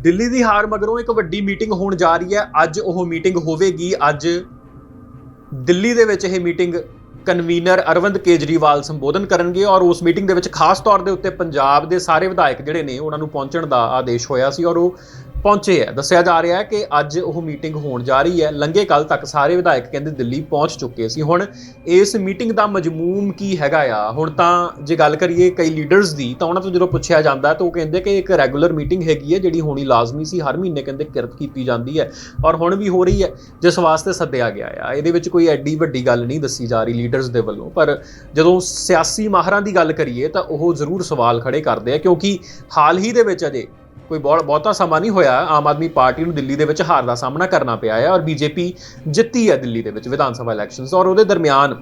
ਦਿੱਲੀ ਦੀ ਹਾਰ ਮਗਰੋਂ ਇੱਕ ਵੱਡੀ ਮੀਟਿੰਗ ਹੋਣ ਜਾ ਰਹੀ ਹੈ। ਅੱਜ ਉਹ ਮੀਟਿੰਗ ਹੋਵੇਗੀ। ਅੱਜ ਦਿੱਲੀ ਦੇ ਵਿੱਚ ਇਹ ਮੀਟਿੰਗ ਕਨਵੀਨਰ ਅਰਵਿੰਦ ਕੇਜਰੀਵਾਲ ਸੰਬੋਧਨ ਕਰਨਗੇ ਔਰ ਉਸ ਮੀਟਿੰਗ ਦੇ ਵਿੱਚ ਖਾਸ ਤੌਰ ਦੇ ਉੱਤੇ ਪੰਜਾਬ ਦੇ ਸਾਰੇ ਵਿਧਾਇਕ ਜਿਹੜੇ ਨੇ ਉਹਨਾਂ ਨੂੰ ਪਹੁੰਚਣ ਦਾ ਆਦੇਸ਼ ਹੋਇਆ ਸੀ ਔਰ ਉਹ ਪਹੁੰਚੇ ਹੈ। ਦੱਸਿਆ ਜਾ ਰਿਹਾ ਹੈ ਕਿ ਅੱਜ ਉਹ ਮੀਟਿੰਗ ਹੋਣ ਜਾ ਰਹੀ ਹੈ। ਲੰਘੇ ਕੱਲ ਤੱਕ ਸਾਰੇ ਵਿਧਾਇਕ ਕਹਿੰਦੇ ਦਿੱਲੀ ਪਹੁੰਚ ਚੁੱਕੇ ਸੀ। ਹੁਣ ਇਸ ਮੀਟਿੰਗ ਦਾ ਮਜਮੂਮ ਕੀ ਹੈਗਾ ਆ? ਹੁਣ ਤਾਂ ਜੇ ਗੱਲ ਕਰੀਏ ਕਈ ਲੀਡਰਸ ਦੀ, ਤਾਂ ਉਹਨਾਂ ਤੋਂ ਜਦੋਂ ਪੁੱਛਿਆ ਜਾਂਦਾ ਤਾਂ ਉਹ ਕਹਿੰਦੇ ਕਿ ਇੱਕ ਰੈਗੂਲਰ ਮੀਟਿੰਗ ਹੈਗੀ ਹੈ ਜਿਹੜੀ ਹੋਣੀ ਲਾਜ਼ਮੀ ਸੀ। ਹਰ ਮਹੀਨੇ ਕਹਿੰਦੇ ਕਿਰਤ ਕੀਤੀ ਜਾਂਦੀ ਹੈ ਔਰ ਹੁਣ ਵੀ ਹੋ ਰਹੀ ਹੈ। ਜਿਸ ਵਾਸਤੇ ਸੱਦਿਆ ਗਿਆ ਆ। ਇਹਦੇ ਵਿੱਚ ਕੋਈ ਐਡੀ ਵੱਡੀ ਗੱਲ ਨਹੀਂ ਦੱਸੀ ਜਾ ਰਹੀ ਲੀਡਰਸ ਦੇ ਵੱਲੋਂ। ਪਰ ਜਦੋਂ ਸਿਆਸੀ ਮਾਹਰਾਂ ਦੀ ਗੱਲ ਕਰੀਏ ਤਾਂ ਉਹ ਜ਼ਰੂਰ ਸਵਾਲ ਖੜੇ ਕਰਦੇ ਆ, ਕਿਉਂਕਿ ਹਾਲ ਹੀ ਦੇ ਵਿੱਚ ਅਜੇ ਕੋਈ ਬਹੁਤ ਬਹੁਤਾ ਸਮਾਂ ਨਹੀਂ ਹੋਇਆ, ਆਮ ਆਦਮੀ ਪਾਰਟੀ ਨੂੰ ਦਿੱਲੀ ਦੇ ਵਿੱਚ ਹਾਰ ਦਾ ਸਾਹਮਣਾ ਕਰਨਾ ਪਿਆ ਹੈ ਔਰ ਬੀਜੇਪੀ ਜਿੱਤੀ ਹੈ ਦਿੱਲੀ ਦੇ ਵਿੱਚ ਵਿਧਾਨ ਸਭਾ ਇਲੈਕਸ਼ਨਸ ਔਰ ਉਹਦੇ ਦਰਮਿਆਨ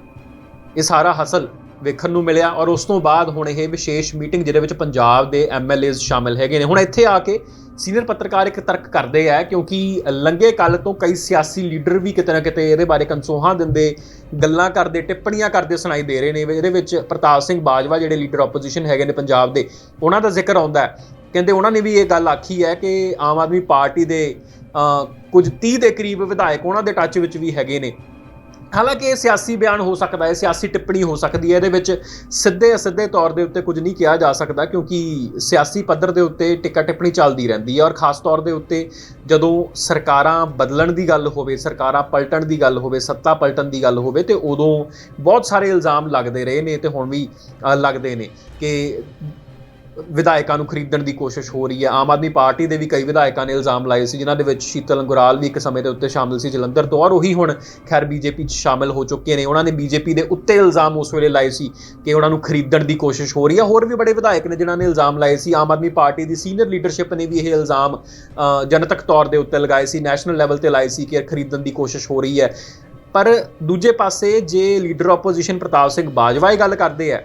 ਇਹ ਸਾਰਾ ਹਸਲ ਵੇਖਣ ਨੂੰ ਮਿਲਿਆ ਔਰ ਉਸ ਤੋਂ ਬਾਅਦ ਹੁਣ ਇਹ ਵਿਸ਼ੇਸ਼ ਮੀਟਿੰਗ ਜਿਹਦੇ ਵਿੱਚ ਪੰਜਾਬ ਦੇ ਐਮਐਲਏਜ਼ ਸ਼ਾਮਿਲ ਹੈਗੇ ਨੇ। ਹੁਣ ਇੱਥੇ ਆ ਕੇ ਸੀਨੀਅਰ ਪੱਤਰਕਾਰ ਇੱਕ ਤਰਕ ਕਰਦੇ ਆ ਕਿਉਂਕਿ ਲੰਗੇ ਕੱਲ ਤੋਂ ਕਈ ਸਿਆਸੀ ਲੀਡਰ ਵੀ ਕਿਤੇ ਨਾ ਕਿਤੇ ਇਹਦੇ ਬਾਰੇ ਕਨਸੋਹਾਂ ਦਿੰਦੇ, ਗੱਲਾਂ ਕਰਦੇ, ਟਿੱਪਣੀਆਂ ਕਰਦੇ ਸੁਣਾਈ ਦੇ ਰਹੇ ਨੇ। ਇਹਦੇ ਵਿੱਚ ਪ੍ਰਤਾਪ ਸਿੰਘ ਬਾਜਵਾ ਜਿਹੜੇ ਲੀਡਰ ਆਪੋਜੀਸ਼ਨ ਹੈਗੇ ਨੇ ਪੰਜਾਬ ਦੇ, ਉਹਨਾਂ ਦਾ ਜ਼ਿਕਰ ਆਉਂਦਾ ਹੈ। ਕਹਿੰਦੇ ਉਹਨਾਂ ਨੇ ਵੀ ਇਹ ਗੱਲ ਆਖੀ ਹੈ ਕਿ ਆਮ ਆਦਮੀ ਪਾਰਟੀ ਦੇ ਕੁਝ 30 ਦੇ ਕਰੀਬ ਵਿਧਾਇਕ ਉਹਨਾਂ ਦੇ ਟੱਚ ਵਿੱਚ ਵੀ ਹੈਗੇ ਨੇ। ਹਾਲਾਂਕਿ ਇਹ ਸਿਆਸੀ ਬਿਆਨ ਹੋ ਸਕਦਾ ਹੈ, ਸਿਆਸੀ ਟਿੱਪਣੀ ਹੋ ਸਕਦੀ ਹੈ। ਇਹਦੇ ਵਿੱਚ ਸਿੱਧੇ ਅਸਿੱਧੇ ਤੌਰ ਦੇ ਉੱਤੇ ਕੁਝ ਨਹੀਂ ਕਿਹਾ ਜਾ ਸਕਦਾ ਕਿਉਂਕਿ ਸਿਆਸੀ ਪੱਧਰ ਦੇ ਉੱਤੇ ਟਿੱਕਾ ਟਿੱਪਣੀ ਚੱਲਦੀ ਰਹਿੰਦੀ ਹੈ ਔਰ ਖਾਸ ਤੌਰ ਦੇ ਉੱਤੇ ਜਦੋਂ ਸਰਕਾਰਾਂ ਬਦਲਣ ਦੀ ਗੱਲ ਹੋਵੇ, ਸਰਕਾਰਾਂ ਪਲਟਣ ਦੀ ਗੱਲ ਹੋਵੇ, ਸੱਤਾ ਪਲਟਣ ਦੀ ਗੱਲ ਹੋਵੇ ਤੇ ਉਦੋਂ ਬਹੁਤ ਸਾਰੇ ਇਲਜ਼ਾਮ ਲੱਗਦੇ ਰਹੇ ਨੇ ਤੇ ਹੁਣ ਵੀ ਲੱਗਦੇ ਨੇ ਕਿ ਵਿਧਾਇਕਾਂ ਨੂੰ ਖਰੀਦਣ ਦੀ ਕੋਸ਼ਿਸ਼ ਹੋ ਰਹੀ ਹੈ। ਆਮ ਆਦਮੀ ਪਾਰਟੀ ਦੇ ਵੀ ਕਈ ਵਿਧਾਇਕਾਂ ਨੇ ਇਲਜ਼ਾਮ ਲਾਏ ਸੀ, ਜਿਨ੍ਹਾਂ ਦੇ ਵਿੱਚ ਸ਼ੀਤਲ ਅੰਗੁਰਾਲ ਵੀ ਇੱਕ ਸਮੇਂ ਦੇ ਉੱਤੇ ਸ਼ਾਮਿਲ ਸੀ। ਜਲੰਧਰ ਤੋਂ ਔਰ ਉਹੀ ਹੁਣ ਖੈਰ ਬੀਜੇਪੀ 'ਚ ਸ਼ਾਮਿਲ ਹੋ ਚੁੱਕੇ ਨੇ। ਉਹਨਾਂ ਨੇ ਬੀਜੇਪੀ ਦੇ ਉੱਤੇ ਇਲਜ਼ਾਮ ਉਸ ਵੇਲੇ ਲਾਏ ਸੀ ਕਿ ਉਹਨਾਂ ਨੂੰ ਖਰੀਦਣ ਦੀ ਕੋਸ਼ਿਸ਼ ਹੋ ਰਹੀ ਹੈ। ਹੋਰ ਵੀ ਬੜੇ ਵਿਧਾਇਕ ਨੇ ਜਿਨ੍ਹਾਂ ਨੇ ਇਲਜ਼ਾਮ ਲਾਏ ਸੀ। ਆਮ ਆਦਮੀ ਪਾਰਟੀ ਦੀ ਸੀਨੀਅਰ ਲੀਡਰਸ਼ਿਪ ਨੇ ਵੀ ਇਹ ਇਲਜ਼ਾਮ ਜਨਤਕ ਤੌਰ ਦੇ ਉੱਤੇ ਲਗਾਏ ਸੀ। ਨੈਸ਼ਨਲ ਲੈਵਲ ਤੇ ਲਾਏ ਸੀ ਕਿ ਖਰੀਦਣ ਦੀ ਕੋਸ਼ਿਸ਼ ਹੋ ਰਹੀ ਹੈ। ਪਰ ਦੂਜੇ ਪਾਸੇ ਜੇ ਲੀਡਰ ਆਪੋਜੀਸ਼ਨ ਪ੍ਰਤਾਪ ਸਿੰਘ ਬਾਜਵਾ ਇਹ ਗੱਲ ਕਰਦੇ ਆ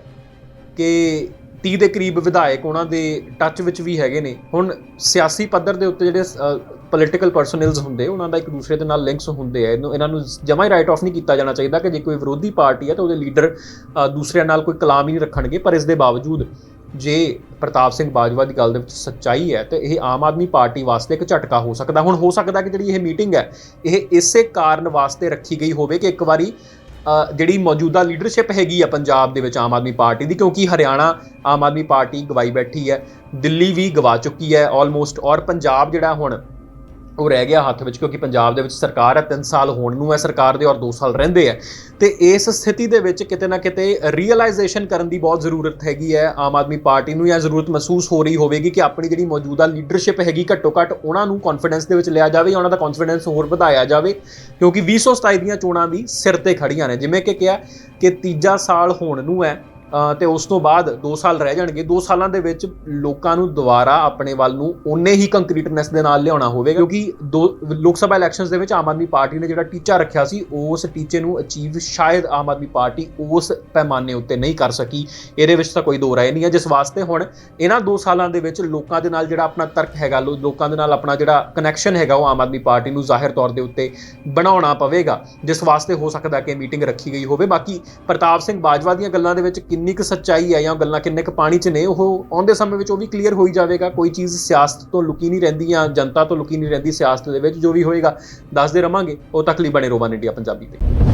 ਕਿ 30 ਦੇ ਕਰੀਬ ਵਿਧਾਇਕ ਉਹਨਾਂ ਦੇ ਟੱਚ ਵਿੱਚ ਵੀ ਹੈਗੇ ਨੇ। ਹੁਣ ਸਿਆਸੀ ਪੱਧਰ ਦੇ ਉੱਤੇ ਜਿਹੜੇ ਪੋਲੀਟੀਕਲ ਪਰਸਨਲਸ ਹੁੰਦੇ, ਉਹਨਾਂ ਦਾ ਇੱਕ ਦੂਸਰੇ ਦੇ ਨਾਲ ਲਿੰਕਸ ਹੁੰਦੇ ਆ। ਇਹਨੂੰ, ਇਹਨਾਂ ਨੂੰ ਜਮਾ ਹੀ ਰਾਈਟ ਆਫ ਨਹੀਂ ਕੀਤਾ ਜਾਣਾ ਚਾਹੀਦਾ ਕਿ ਜੇ ਕੋਈ ਵਿਰੋਧੀ ਪਾਰਟੀ ਹੈ ਤਾਂ ਉਹਦੇ ਲੀਡਰ ਦੂਸਰਿਆਂ ਨਾਲ ਕੋਈ ਕਲਾਮ ਹੀ ਨਹੀਂ ਰੱਖਣਗੇ। ਪਰ ਇਸ ਦੇ ਬਾਵਜੂਦ ਜੇ ਪ੍ਰਤਾਪ ਸਿੰਘ ਬਾਜਵਾ ਦੀ ਗੱਲ ਦੇ ਵਿੱਚ ਸੱਚਾਈ ਹੈ ਤੇ ਇਹ ਆਮ ਆਦਮੀ ਪਾਰਟੀ ਵਾਸਤੇ ਇੱਕ ਝਟਕਾ ਹੋ ਸਕਦਾ। ਹੁਣ ਹੋ ਸਕਦਾ ਕਿ ਜਿਹੜੀ ਇਹ ਮੀਟਿੰਗ ਹੈ, ਇਹ ਇਸੇ ਕਾਰਨ ਵਾਸਤੇ ਰੱਖੀ ਗਈ ਹੋਵੇ ਕਿ ਇੱਕ ਵਾਰੀ ਜਿਹੜੀ ਮੌਜੂਦਾ ਲੀਡਰਸ਼ਿਪ ਹੈਗੀ ਆ ਪੰਜਾਬ ਦੇ ਵਿੱਚ ਆਮ ਆਦਮੀ ਪਾਰਟੀ ਦੀ, ਕਿਉਂਕਿ ਹਰਿਆਣਾ ਆਮ ਆਦਮੀ ਪਾਰਟੀ ਗਵਾਈ ਬੈਠੀ ਹੈ, ਦਿੱਲੀ ਵੀ ਗਵਾ ਚੁੱਕੀ ਹੈ ਆਲਮੋਸਟ ਔਰ ਪੰਜਾਬ ਜਿਹੜਾ ਹੁਣ ਉਹ ਰਹਿ ਗਿਆ ਹੱਥ ਵਿੱਚ ਕਿਉਂਕਿ ਪੰਜਾਬ ਦੇ ਵਿੱਚ ਸਰਕਾਰ ਹੈ 3 ਸਾਲ ਹੋਣ ਨੂੰ ਹੈ ਸਰਕਾਰ ਦੇ ਔਰ 2 ਸਾਲ ਰਹਿੰਦੇ ਆ ਤੇ ਇਸ ਸਥਿਤੀ ਦੇ ਵਿੱਚ ਕਿਤੇ ਨਾ ਕਿਤੇ ਰੀਅਲਾਈਜੇਸ਼ਨ ਕਰਨ ਦੀ ਬਹੁਤ ਜ਼ਰੂਰਤ ਹੈਗੀ ਹੈ। ਆਮ ਆਦਮੀ ਪਾਰਟੀ ਨੂੰ ਜਾਂ ਜ਼ਰੂਰਤ ਮਹਿਸੂਸ ਹੋ ਰਹੀ ਹੋਵੇਗੀ ਕਿ ਆਪਣੀ ਜਿਹੜੀ ਮੌਜੂਦਾ ਲੀਡਰਸ਼ਿਪ ਹੈਗੀ ਘੱਟੋ ਘੱਟ ਉਹਨਾਂ ਨੂੰ ਕੌਨਫੀਡੈਂਸ ਦੇ ਵਿੱਚ ਲਿਆ ਜਾਵੇ ਜਾਂ ਉਹਨਾਂ ਦਾ ਕੌਨਫੀਡੈਂਸ ਹੋਰ ਵਧਾਇਆ ਜਾਵੇ। ਕਿਉਂਕਿ 2027 ਦੀਆਂ ਚੋਣਾਂ ਵੀ ਸਿਰ ਤੇ ਖੜੀਆਂ ਨੇ। ਜਿਵੇਂ ਕਿ ਕਿਹਾ ਕਿ ਤੀਜਾ ਸਾਲ ਹੋਣ ਨੂੰ ਹੈ। ਤੇ ਉਸ ਤੋਂ ਬਾਅਦ 2 ਸਾਲ ਰਹਿ ਜਾਣਗੇ। 2 ਸਾਲਾਂ ਦੇ ਵਿੱਚ ਲੋਕਾਂ ਨੂੰ ਦੁਬਾਰਾ ਆਪਣੇ ਵੱਲ ਨੂੰ ਓਨੇ ਹੀ ਕੰਕਰੀਟਨੈਸ ਦੇ ਨਾਲ ਲਿਆਉਣਾ ਹੋਵੇਗਾ ਕਿਉਂਕਿ ਦੋ ਲੋਕ ਸਭਾ ਇਲੈਕਸ਼ਨਸ ਦੇ ਵਿੱਚ ਆਮ ਆਦਮੀ ਪਾਰਟੀ ਨੇ ਜਿਹੜਾ ਟੀਚਾ ਰੱਖਿਆ ਸੀ, ਉਸ ਟੀਚੇ ਨੂੰ ਅਚੀਵ ਸ਼ਾਇਦ ਆਮ ਆਦਮੀ ਪਾਰਟੀ ਉਸ ਪੈਮਾਨੇ ਉੱਤੇ ਨਹੀਂ ਕਰ ਸਕੀ। ਇਹਦੇ ਵਿੱਚ ਤਾਂ ਕੋਈ ਦੋ ਰਾਏ ਨਹੀਂ ਹੈ। ਜਿਸ ਵਾਸਤੇ ਹੁਣ ਇਹਨਾਂ 2 ਸਾਲਾਂ ਦੇ ਵਿੱਚ ਲੋਕਾਂ ਦੇ ਨਾਲ ਜਿਹੜਾ ਆਪਣਾ ਤਰਕ ਹੈਗਾ, ਲੋ- ਲੋਕਾਂ ਦੇ ਨਾਲ ਆਪਣਾ ਜਿਹੜਾ ਕਨੈਕਸ਼ਨ ਹੈਗਾ, ਉਹ ਆਮ ਆਦਮੀ ਪਾਰਟੀ ਨੂੰ ਜ਼ਾਹਿਰ ਤੌਰ ਦੇ ਉੱਤੇ ਬਣਾਉਣਾ ਪਵੇਗਾ। ਜਿਸ ਵਾਸਤੇ ਹੋ ਸਕਦਾ ਕਿ ਮੀਟਿੰਗ ਰੱਖੀ ਗਈ ਹੋਵੇ। ਬਾਕੀ ਪ੍ਰਤਾਪ ਸਿੰਘ ਬਾਜਵਾ ਦੀਆਂ ਗੱਲਾਂ ਦੇ ਵਿੱਚ ਕਿੰਨੀ ਕਿੰਨੀ ਕੁ ਸੱਚਾਈ ਹੈ ਜਾਂ ਗੱਲਾਂ ਕਿੰਨੇ ਕੁ ਪਾਣੀ 'ਚ ਨੇ, ਉਹ ਆਉਂਦੇ ਸਮੇਂ ਵਿੱਚ ਉਹ ਵੀ ਕਲੀਅਰ ਹੋਈ ਜਾਵੇਗਾ। ਕੋਈ ਚੀਜ਼ ਸਿਆਸਤ ਤੋਂ ਲੁਕੀ ਨਹੀਂ ਰਹਿੰਦੀ ਜਾਂ ਜਨਤਾ ਤੋਂ ਲੁਕੀ ਨਹੀਂ ਰਹਿੰਦੀ ਸਿਆਸਤ ਦੇ ਵਿੱਚ, ਜੋ ਵੀ ਹੋਏਗਾ, ਦੱਸਦੇ ਰਵਾਂਗੇ। ਉਹ ਤੱਕ ਲਈ ਬਣੇ ਰੋਬਨ ਇੰਡੀਆ ਪੰਜਾਬੀ ਤੇ।